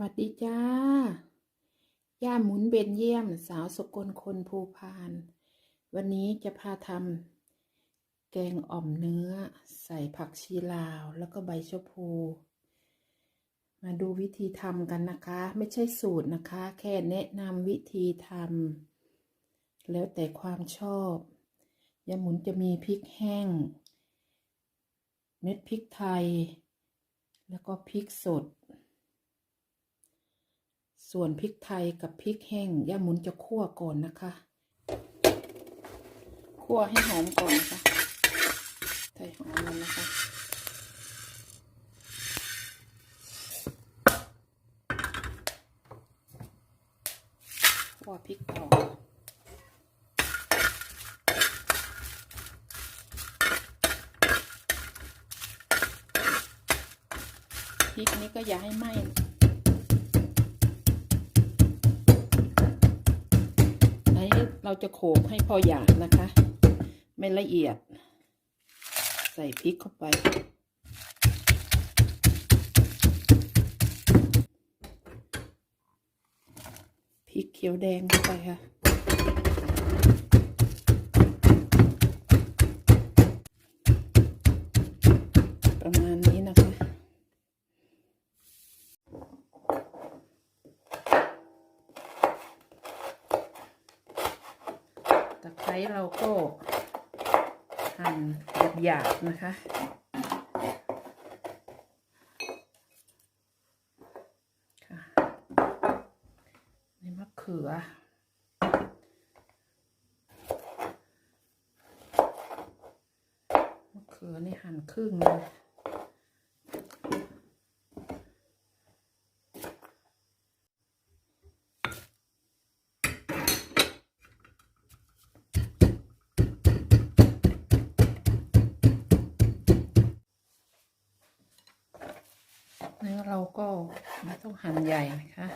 วัสดีจ้า ย่าหมุนเบนเยี่ยม สาวสกลคนภูพาน วันนี้จะพาทำแกงอ่อมเนื้อ ใส่ผักชีลาวแล้วก็ใบชะพู มาดูวิธีทำกันนะคะ ไม่ใช่สูตรนะคะ แค่แนะนำวิธีทำแล้วแต่ความชอบ ย่าหมุนจะมีพริกแห้ง เม็ดพริกไทย แล้วก็พริกสด ส่วนพริกไทยกับพริกแห้งย่าหมุนจะคั่วก่อนนะคะ คั่วให้หอมก่อนนะคะใส่หอมแล้วนะคะคั่วพริกต่อพริกนี้ก็อย่าให้ไหม้ เราจะโขลกให้พอหยาบนะคะ ไม่ละเอียด ใส่พริกเข้าไปพริกเขียวแดงเข้าไปค่ะ ตะไคร้เราก็หั่นหยาบๆนะคะค่ะนี่มะเขือมะเขือนี่หั่นครึ่งเลย เนื้อเรา ก็ไม่ต้องหั่นใหญ่นะคะ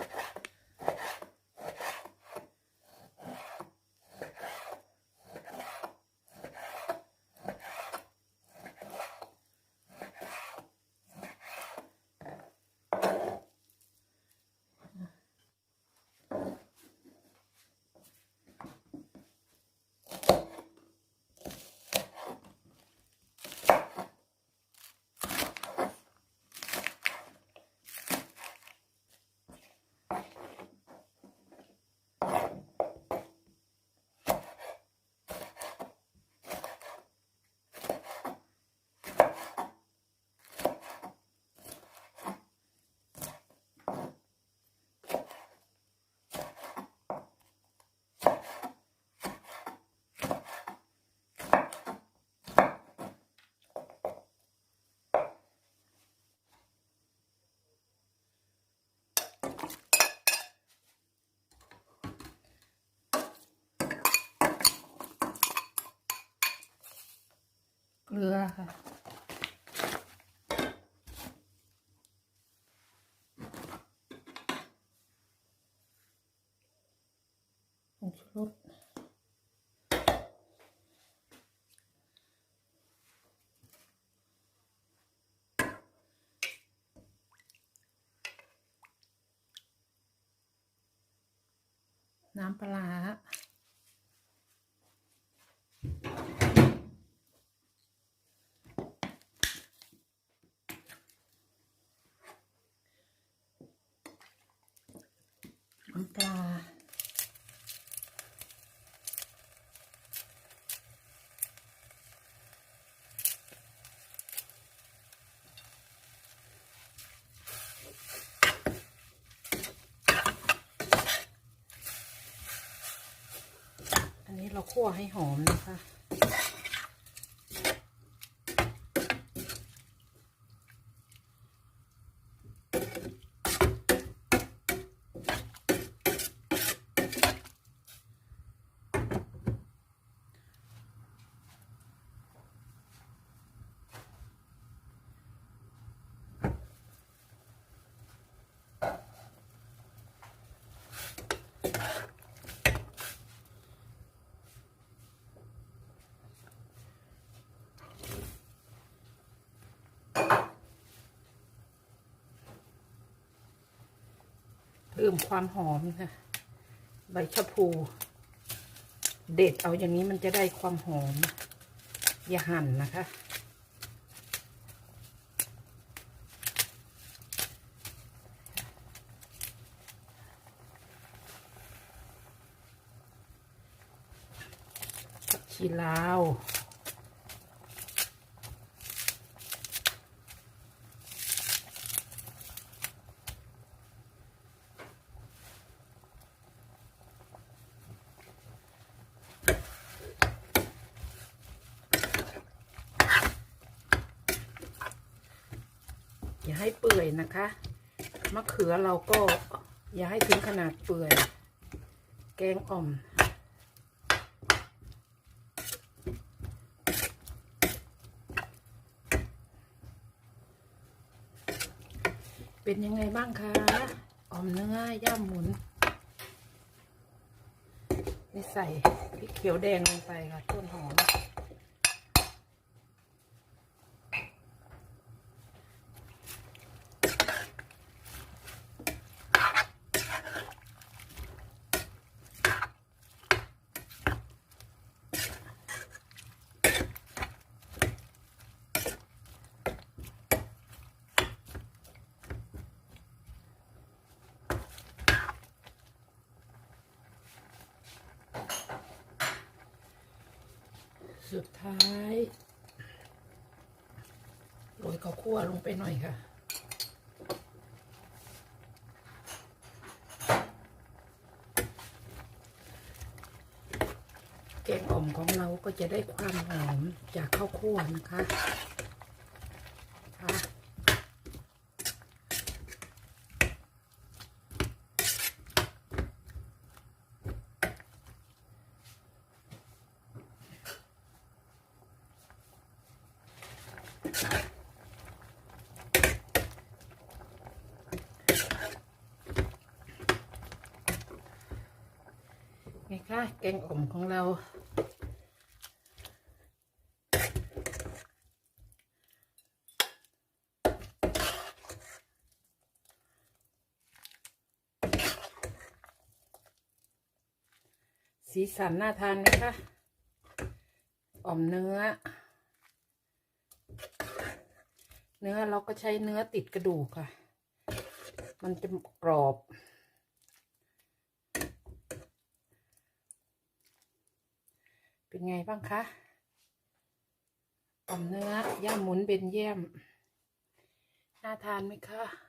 ลือค่ะ ผงชูรสน้ำปลา น้ำปลา อันนี้เราคั่วให้หอมนะคะ พิ่มความหอมค่ะใบชะพู เด็ดเอาอย่างนี้มันจะได้ความหอม อย่าหั่นนะคะชีลาว อย่าให้เปื่อยนะคะมะเขือเราก็อย่าให้ถึงขนาดเปื่อย แกงอ่อม เป็นยังไงบ้างคะอ่อมเนื้อย่ามหมุนนี่ใส่พริกเขียวแดงลงไปค่ะต้นหอม สุดท้ายโรยข้าวคั่วลงไปหน่อยค่ะ แกงอ่อมของเราก็จะได้ความหอมจากข้าวคั่วนะคะค่ะ ไงคะแกงอ่อมของเรา สีสันน่าทานไหมคะอ่อมเนื้อ เนื้อเราก็ใช้เนื้อติดกระดูกค่ะ มันจะกรอบ เป็นไงบ้างคะอ่อมเนื้อย่างหมุนเป็นเยี่ยม น่าทานไหมคะ